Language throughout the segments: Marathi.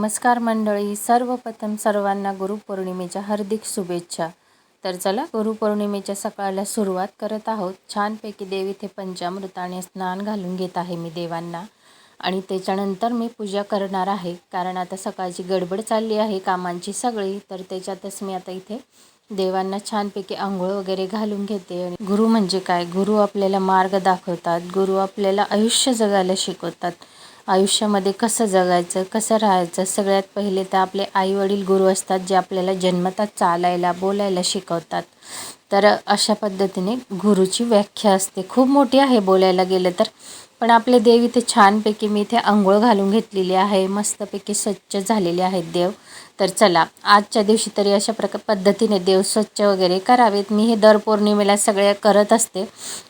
नमस्कार मंडळी सर्वप्रथम सर्वांना गुरुपौर्णिमेच्या हार्दिक शुभेच्छा. तर चला गुरुपौर्णिमेच्या सकाळला सुरुवात करत आहोत. छानपैकी देव इथे पंचामृताने स्नान घालून घेत आहे मी देवांना. आणि त्याच्यानंतर मी पूजा करणार आहे. कारण आता सकाळची गडबड चालली आहे कामांची सगळी तर त्याच्यातच मी आता इथे देवांना छानपैकी आंघोळ वगैरे घालून घेते. आणि गुरु म्हणजे काय? गुरु आपल्याला मार्ग दाखवतात. गुरु आपल्याला आयुष्य जगायला शिकवतात. आयुष्यामध्ये कसं जगायचं कसं राहायचं सगळ्यात पहिले तर आपले आईवडील गुरु असतात जे आपल्याला जन्मतात चालायला बोलायला शिकवतात. तर अशा पद्धतीने गुरुची व्याख्या असते. खूप मोठी आहे बोलायला गेलं तर. पण आपले देव इथे छानपैकी मी इथे आंघोळ घालून घेतलेली आहे. मस्तपैकी स्वच्छ झालेले आहेत देव. तर चला आजच्या दिवशी तरी अशा प्रक पद्धतीने देव स्वच्छ वगैरे करावेत. मी हे दर पौर्णिमेला सगळ्या करत असते.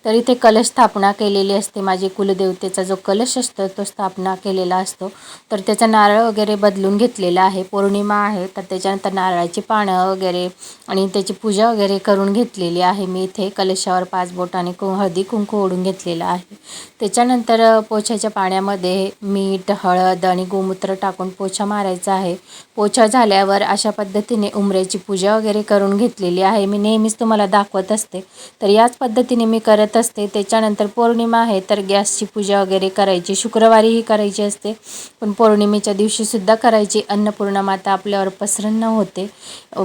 तर इथे कलश स्थापना केलेली असते. माझी कुलदेवतेचा जो कलश असतो तो स्थापना केलेला असतो. तर त्याचा नारळ वगैरे बदलून घेतलेला आहे. पौर्णिमा आहे तर त्याच्यानंतर नारळाची पानं वगैरे आणि त्याची पूजा वगैरे करून घेतलेली आहे. मी इथे कलशावर पाच बोट आणि कु हळदी कुंकू ओढून घेतलेला आहे. त्याच्यानंतर पोछ्याच्या पाण्यामध्ये मीठ हळद आणि गोमूत्र टाकून पोछा मारायचा आहे. पोछा झाल्यावर अशा पद्धतीने उमऱ्याची पूजा वगैरे करून घेतलेली आहे. मी नेहमीच तुम्हाला दाखवत असते. तर याच पद्धतीने मी करत असते. त्याच्यानंतर पौर्णिमा आहे तर गॅसची पूजा वगैरे करायची. शुक्रवारीही करायची असते. पण पौर्णिमेच्या दिवशीसुद्धा करायची. अन्नपूर्णा माता आपल्यावर प्रसन्न होते.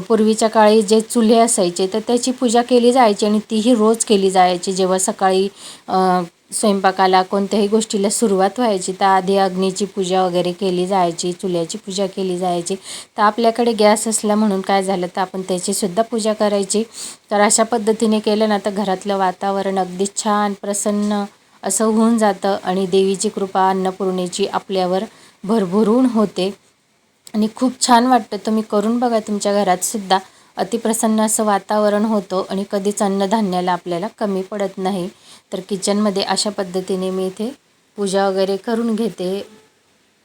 पूर्वीच्या काळी जे चुले असायचे तर त्याची पूजा केली जायची आणि तीही रोज केली जायची. जेव्हा सकाळी स्वयंपाकाला कोणत्याही गोष्टीला सुरुवात व्हायची तर आधी अग्नीची पूजा वगैरे केली जायची चुल्याची पूजा केली जायची. तर आपल्याकडे गॅस असला म्हणून काय झालं तर आपण त्याचीसुद्धा पूजा करायची. तर अशा पद्धतीने केलं ना तर घरातलं वातावरण अगदी छान प्रसन्न असं होऊन जातं आणि देवीची कृपा अन्नपूर्णेची आपल्यावर भरभरून होते. आणि खूप छान वाटतं. तुम्ही करून बघा तुमच्या घरातसुद्धा अतिप्रसन्न असं वातावरण होतं आणि कधीच अन्नधान्याला आपल्याला कमी पडत नाही. तर किचनमध्ये अशा पद्धतीने मी इथे पूजा वगैरे करून घेते.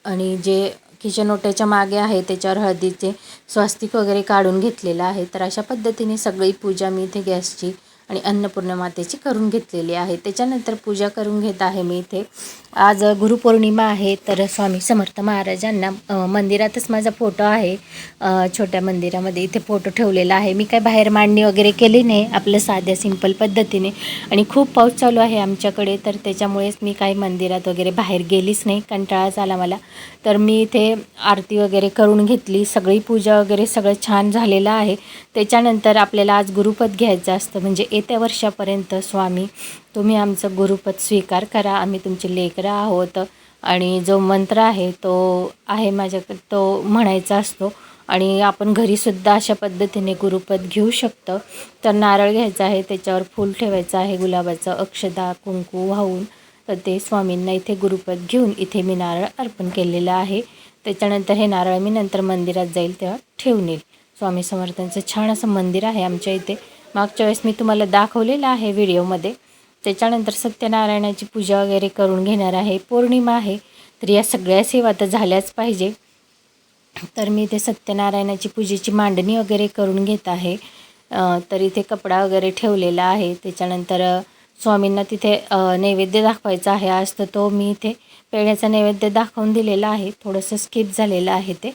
आणि जे किचन ओट्याच्या मागे आहे त्याच्यावर हळदीचे स्वास्तिक वगैरे काढून घेतलेलं आहे. तर अशा पद्धतीने सगळी पूजा मी इथे गॅसची आणि अन्नपूर्णा मातेची करून घेतलेली आहे. त्याच्यानंतर पूजा करून घेत आहे मी इथे. आज गुरुपौर्णिमा आहे तर स्वामी समर्थ महाराजांना मंदिरातच माझा फोटो आहे. छोट्या मंदिरामध्ये इथे फोटो ठेवलेला आहे. मी काय बाहेर मांडणी वगैरे केली नाही आपलं साध्या सिंपल पद्धतीने. आणि खूप पाऊस चालू आहे आमच्याकडे तर त्याच्यामुळेच मी काही मंदिरात वगैरे बाहेर गेलीच नाही. कंटाळाच आला मला. तर मी इथे आरती वगैरे करून घेतली. सगळी पूजा वगैरे सगळं छान झालेलं आहे. त्याच्यानंतर आपल्याला आज गुरुपद घ्यायचं असतं म्हणजे येत्या वर्षापर्यंत स्वामी तुम्ही आमचं गुरुपद स्वीकार करा. आम्ही तुमचे लेकरं आहोत आणि जो मंत्र आहे तो आहे माझ्याकडे तो म्हणायचा असतो. आणि आपण घरीसुद्धा अशा पद्धतीने गुरुपद घेऊ शकतो. तर नारळ घ्यायचा आहे त्याच्यावर फूल ठेवायचं आहे गुलाबाचं अक्षदा कुंकू वाहून. तर ते स्वामींना इथे गुरुपद घेऊन इथे मी नारळ अर्पण केलेलं आहे. त्याच्यानंतर हे नारळ मी नंतर मंदिरात जाईल तेव्हा ठेवून येईल. स्वामी समर्थांचं छान असं मंदिर आहे आमच्या इथे. मागच्या वेळेस मी तुम्हाला दाखवलेलं आहे व्हिडिओमध्ये. त्याच्यानंतर सत्यनारायणाची पूजा वगैरे करून घेणार आहे. पौर्णिमा आहे तर या सगळ्या सेवा तर झाल्याच पाहिजे. तर मी इथे सत्यनारायणाची पूजेची मांडणी वगैरे करून घेत आहे. तर इथे कपडा वगैरे ठेवलेला आहे. त्याच्यानंतर स्वामींना तिथे नैवेद्य दाखवायचा आहे. आज तर तो मी इथे पेण्याचा नैवेद्य दाखवून दिलेला आहे. थोडंसं स्किप झालेलं आहे ते.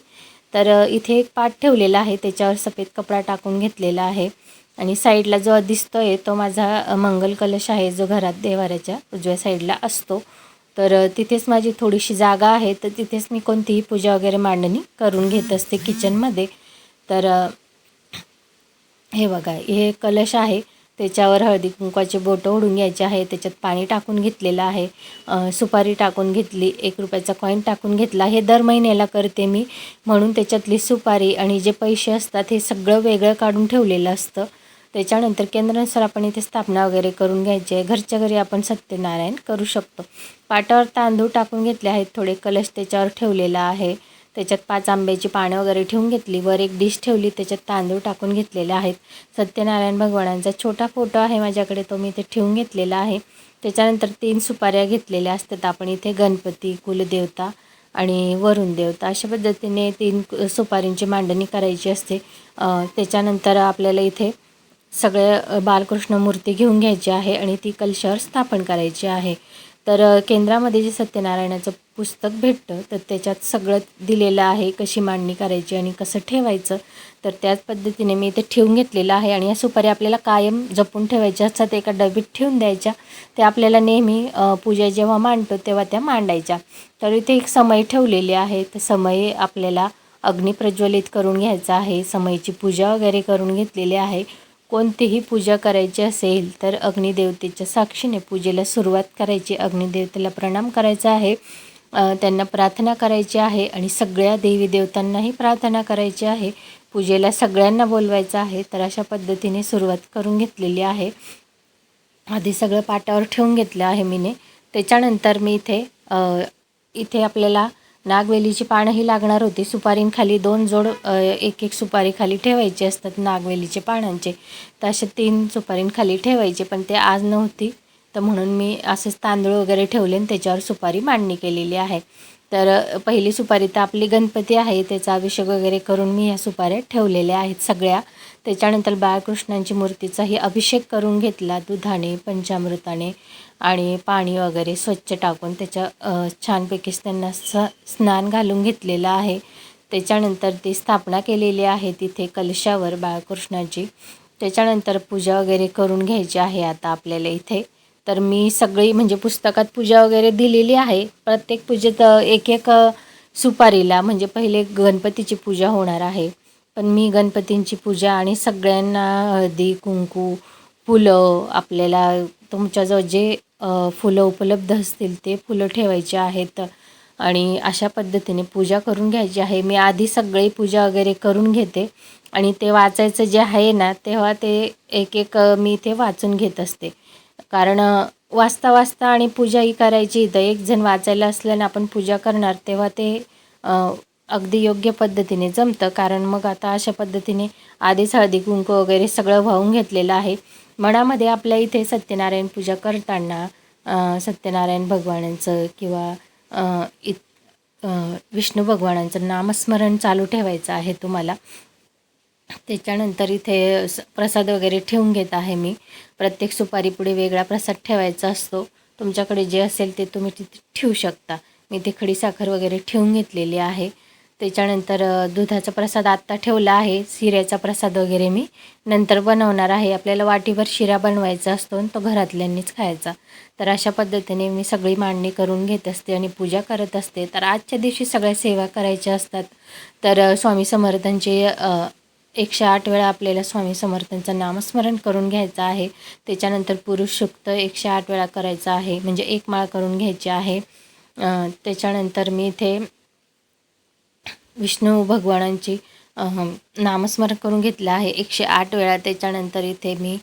तर इथे एक पाट ठेवलेला आहे. त्याच्यावर सफेद कपडा टाकून घेतलेला आहे. आणि साईडला जो दिसतो आहे तो माझा मंगल कलश आहे जो घरात देवाऱ्याच्या उजव्या साईडला असतो. तर तिथेच माझी थोडीशी जागा आहे. तर तिथेच मी कोणतीही पूजा वगैरे मांडणी करून घेत असते किचनमध्ये. तर हे बघा हे कलश आहे. त्याच्यावर हळदी कुंकवाचे बोटं ओढून घ्यायचे आहे. त्याच्यात पाणी टाकून घेतलेलं आहे. सुपारी टाकून घेतली एक रुपयाचा कॉईन टाकून घेतला. हे दर महिन्याला करते मी. म्हणून त्याच्यातली सुपारी आणि जे पैसे असतात हे सगळं वेगळं काढून ठेवलेलं असतं. त्याच्यानंतर केंद्रानुसार आपण इथे स्थापना वगैरे करून घ्यायची. आहे घरच्या घरी आपण सत्यनारायण करू शकतो. पाटावर तांदूळ टाकून घेतले आहेत. थोडे कलश त्याच्यावर ठेवलेला आहे. त्याच्यात पाच आंब्याची पानं वगैरे ठेवून घेतली. वर एक डिश ठेवली. त्याच्यात तांदूळ टाकून घेतलेले आहेत. सत्यनारायण भगवानांचा छोटा फोटो आहे माझ्याकडे. तो मी इथे ठेवून घेतलेला आहे. त्याच्यानंतर तीन सुपाऱ्या घेतलेल्या असतात. आपण इथे गणपती कुलदेवता आणि वरुण देवता अशा पद्धतीने तीन सुपारींची मांडणी करायची असते. त्याच्यानंतर आपल्याला इथे सगळं बालकृष्ण मूर्ती घेऊन घ्यायची आहे आणि ती कलशावर स्थापन करायची आहे. तर केंद्रामध्ये जे सत्यनारायणाचं पुस्तक भेटतं तर त्याच्यात सगळं दिलेलं आहे कशी मांडणी करायची आणि कसं ठेवायचं. तर त्याच पद्धतीने मी इथे ठेवून घेतलेलं आहे आणि या सुपारी आपल्याला कायम जपून ठेवायच्या असतात एका डबीत ठेवून द्यायच्या. ते आपल्याला नेहमी पूजा जेव्हा मांडतो तेव्हा त्या मांडायच्या. तर इथे एक समय ठेवलेली आहे. तर समय आपल्याला अग्नी प्रज्वलित करून घ्यायचा आहे समयची पूजा वगैरे करून घेतलेली आहे. कोणतीही पूजा करायची असेल तर अग्निदेवतेच्या साक्षीने पूजेला सुरुवात करायची. अग्निदेवतेला प्रणाम करायचा आहे. त्यांना प्रार्थना करायची आहे आणि सगळ्या देवी देवतांनाही प्रार्थना करायची आहे. पूजेला सगळ्यांना बोलवायचं आहे. तर अशा पद्धतीने सुरुवात करून घेतलेली आहे. आधी सगळं पाटावर ठेवून घेतलं आहे मीने. त्याच्यानंतर मी इथे इथे आपल्याला नागवेलीची पानंही लागणार होती. सुपारींखाली दोन जोड एक एक सुपारी खाली ठेवायची असतात नागवेलीचे पानांचे. तर असे तीन सुपारींखाली ठेवायचे पण ते आज नव्हती. तर म्हणून मी असेच तांदूळ वगैरे ठेवले आणि त्याच्यावर सुपारी मांडणी केलेली आहे. तर पहिली सुपारी तर आपली गणपती आहे. त्याचा अभिषेक वगैरे करून मी ह्या सुपाऱ्या ठेवलेल्या आहेत सगळ्या. त्याच्यानंतर बाळकृष्णांची मूर्तीचाही अभिषेक करून घेतला. दुधाने पंचामृताने आणि पाणी वगैरे स्वच्छ टाकून त्याच्या छानपैकीच छानपैकी त्यांना स स्नान घालून घेतलेलं आहे. त्याच्यानंतर ती स्थापना केलेली आहे तिथे कलशावर बाळकृष्णाची. त्याच्यानंतर पूजा वगैरे करून घ्यायची आहे आता आपल्याला इथे. तर मी सगळी म्हणजे पुस्तकात पूजा वगैरे दिलेली आहे. प्रत्येक पूजेत एक एक सुपारीला म्हणजे पहिले गणपतीची पूजा होणार आहे. पण मी गणपतींची पूजा आणि सगळ्यांना हळदी कुंकू फुलं आपल्याला तुमच्याजवळ जे फुलं उपलब्ध असतील ते फुलं ठेवायची आहेत आणि अशा पद्धतीने पूजा करून घ्यायची आहे. मी आधी सगळी पूजा वगैरे करून घेते आणि ते वाचायचं जे आहे ना तेव्हा ते एक एक मी ते वाचून घेत असते. कारण वाचता वाचता आणि पूजा ही करायची इथं एक जण वाचायला असल्याने आपण पूजा करणार तेव्हा ते अगदी योग्य पद्धतीने जमतं. कारण मग आता अशा पद्धतीने आधीच हळदी कुंकू वगैरे सगळं वाहून घेतलेलं आहे. मनामध्ये आपल्या इथे सत्यनारायण पूजा करताना सत्यनारायण भगवानांचं किंवा इत विष्णू भगवानांचं नामस्मरण चालू ठेवायचं आहे तुम्हाला. त्याच्यानंतर इथे स प्रसाद वगैरे ठेवून घेत आहे मी. प्रत्येक सुपारीपुढे वेगळा प्रसाद ठेवायचा असतो. तुमच्याकडे जे असेल ते तुम्ही तिथे ठेवू शकता. मी ते खडी साखर वगैरे ठेवून घेतलेली आहे. त्याच्यानंतर दुधाचा प्रसाद आत्ता ठेवला आहे शिऱ्याचा प्रसाद वगैरे मी नंतर बनवणार आहे. आपल्याला वाटीभर शिरा बनवायचा असतो आणि तो घरातल्यांनीच खायचा. तर अशा पद्धतीने मी सगळी मांडणी करून घेत असते आणि पूजा करत असते. तर आजच्या दिवशी सगळ्या सेवा करायच्या असतात. तर स्वामी समर्थांचे एकशे आठ वेळा आपल्याला स्वामी समर्थांचं नामस्मरण करून घ्यायचं आहे. त्याच्यानंतर पुरुष शुक्त एकशे आठ वेळा करायचं आहे. म्हणजे एक माळ करून घ्यायची आहे. त्याच्यानंतर मी इथे विष्णू भगवानांची नामस्मरण करून घेतलं आहे. एकशे आठ वेळा त्याच्यानंतर इथे मी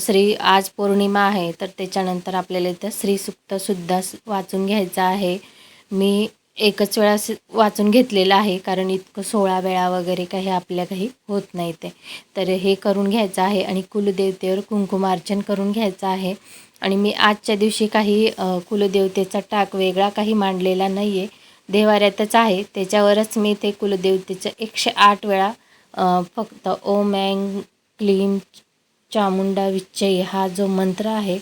श्री आज पौर्णिमा आहे तर त्याच्यानंतर आपल्याला इथं श्रीसुक्तसुद्धा वाचून घ्यायचं आहे. मी एकच वेळा वाचून घेतलेलं आहे कारण इतकं सोळा वेळा वगैरे काही आपल्या काही होत नाही ते. तर हे करून घ्यायचं आहे आणि कुलदेवतेवर कुंकुमार्चन करून घ्यायचं आहे. आणि मी आजच्या दिवशी काही कुलदेवतेचा टाक वेगळा काही मांडलेला नाही आहे देवाऱ्यातच आहे. त्याच्यावरच मी ते कुलदेवतेचं एकशे आठ वेळा फक्त ओम ऐं क्लीम चामुंडा विच्चय हा जो मंत्र आहे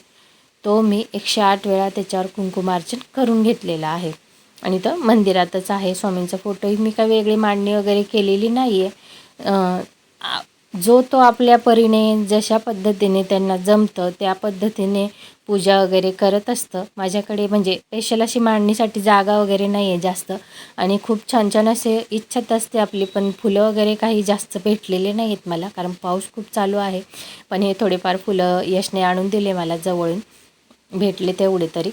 तो मी एकशे आठ वेळा त्याच्यावर कुंकुमार्चन करून घेतलेला आहे. आणि तो मंदिरातच आहे. स्वामींचा फोटोही मी काही वेगळी मांडणी वगैरे केलेली नाही आहे जो तो आपल्या परीने जशा पद्धतीने त्यांना जमतं त्या पद्धतीने पूजा वगैरे करत असतं. माझ्याकडे म्हणजे स्पेशल अशी मांडणीसाठी जागा वगैरे नाही आहे जास्त. आणि खूप छान छान असे इच्छत असते आपली पण फुलं वगैरे काही जास्त भेटलेले नाही आहेत मला कारण पाऊस खूप चालू आहे. पण हे थोडेफार फुलं यशने आणून दिले मला जवळून. भेटले तेवढे तरी.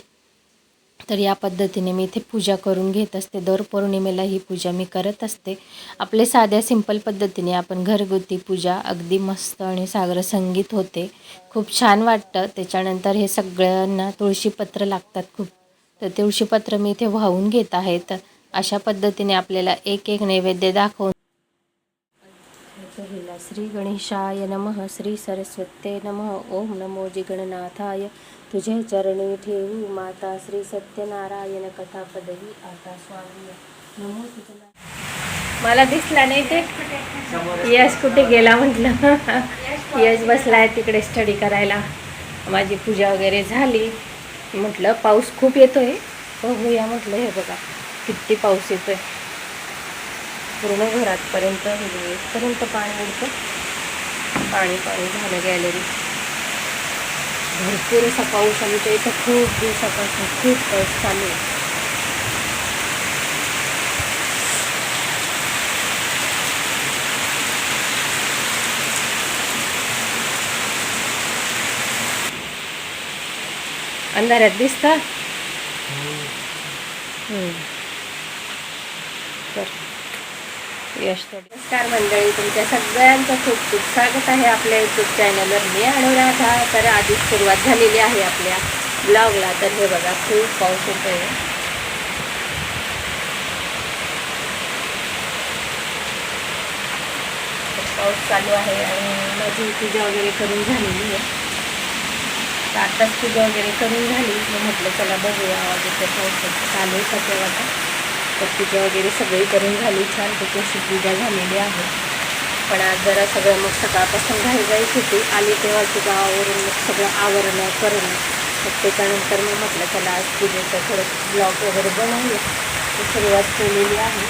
तर या पद्धतीने मी इथे पूजा करून घेत असते. दर पौर्णिमेला ही पूजा मी करत असते. आपले साध्या सिंपल पद्धतीने आपण घरगुती पूजा अगदी मस्त आणि सागर संगीत होते. खूप छान वाटतं. त्याच्यानंतर हे सगळ्यांना तुळशीपत्र लागतात खूप. तर तुळशीपत्र मी इथे वाहून घेत आहे तर अशा पद्धतीने आपल्याला एक एक नैवेद्य दाखवून पहिला श्री गणेशाय नमः. श्री सरस्वते नमः. ओम नमो जिगणनाथाय तुझे चरणी ठेवू माता श्री सत्यनारायण कथा पदवी आता स्वामी नमो मला दिसला नाही ते. यश कुठे गेला म्हटलं? यश बसलाय तिकडे स्टडी करायला. माझी पूजा वगैरे झाली. म्हटलं पाऊस खूप येतोय. बघूया म्हटलं हे बघा किती पाऊस येतोय. पूर्ण घरातपर्यंत पर्यंत इथपर्यंत पाणी उडतं. पाणी पाणी झालं गॅलरी भरपूर असा पाऊस आमच्या इथं खूप दिवसापासून खूप पाऊस चालू आहे. अंधारात दिसता? तर यश नमस्कार मंडळी तुमच्या सगळ्यांचं खूप खूप स्वागत आहे आपल्या यूट्यूब चॅनलवर मी अनुराधा. तर आधीच सुरुवात झालेली आहे आपल्या ब्लॉगला तर हे बघा खूप पाऊस येतोय. आहे पाऊस चालू आहे आणि माझी पूजा वगैरे करून झालेली आहे. तर पूजा वगैरे करून झाली. मी म्हटलं चला बघूया. आवाज येतो पाऊस चालू आहे सगळं तेव्हा? तर पूजा वगैरे सगळी करून झाली छान त्याची अशी पूजा झालेली आहे. पण आज जरा सगळं मग सकाळपासून घाईघाईच होती. आली तेव्हा ती गावावरून मग सगळं आवरणं करणं. मग त्याच्यानंतर मी म्हटलं त्याला आज पूजेचं थोडं ब्लॉग वगैरे बनवले तर सुरुवात केलेली आहे.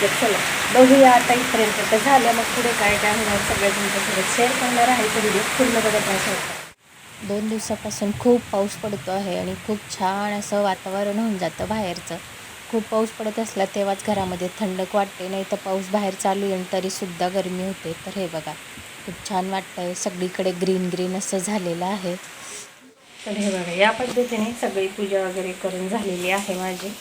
तर चला बघूया आता इथपर्यंत तर झालं. मग पुढे काय काय होणार सगळं तुमच्यासोबत शेअर करणार आहे. तो व्हिडिओ पूर्ण बघत राहा दोन दिवसापासून खूप पाऊस पडतो आहे आणि खूप छान असं वातावरण होऊन जातं बाहेरचं. खूप पाऊस पडत असला तेव्हाच घरामध्ये थंडक वाटते. नाही तर पाऊस बाहेर चालू येईल तरीसुद्धा गरमी होते. तर हे बघा खूप छान वाटतं आहे सगळीकडे ग्रीन ग्रीन असं झालेलं आहे. तर हे बघा या पद्धतीने सगळी पूजा वगैरे करून झालेली आहे माझी.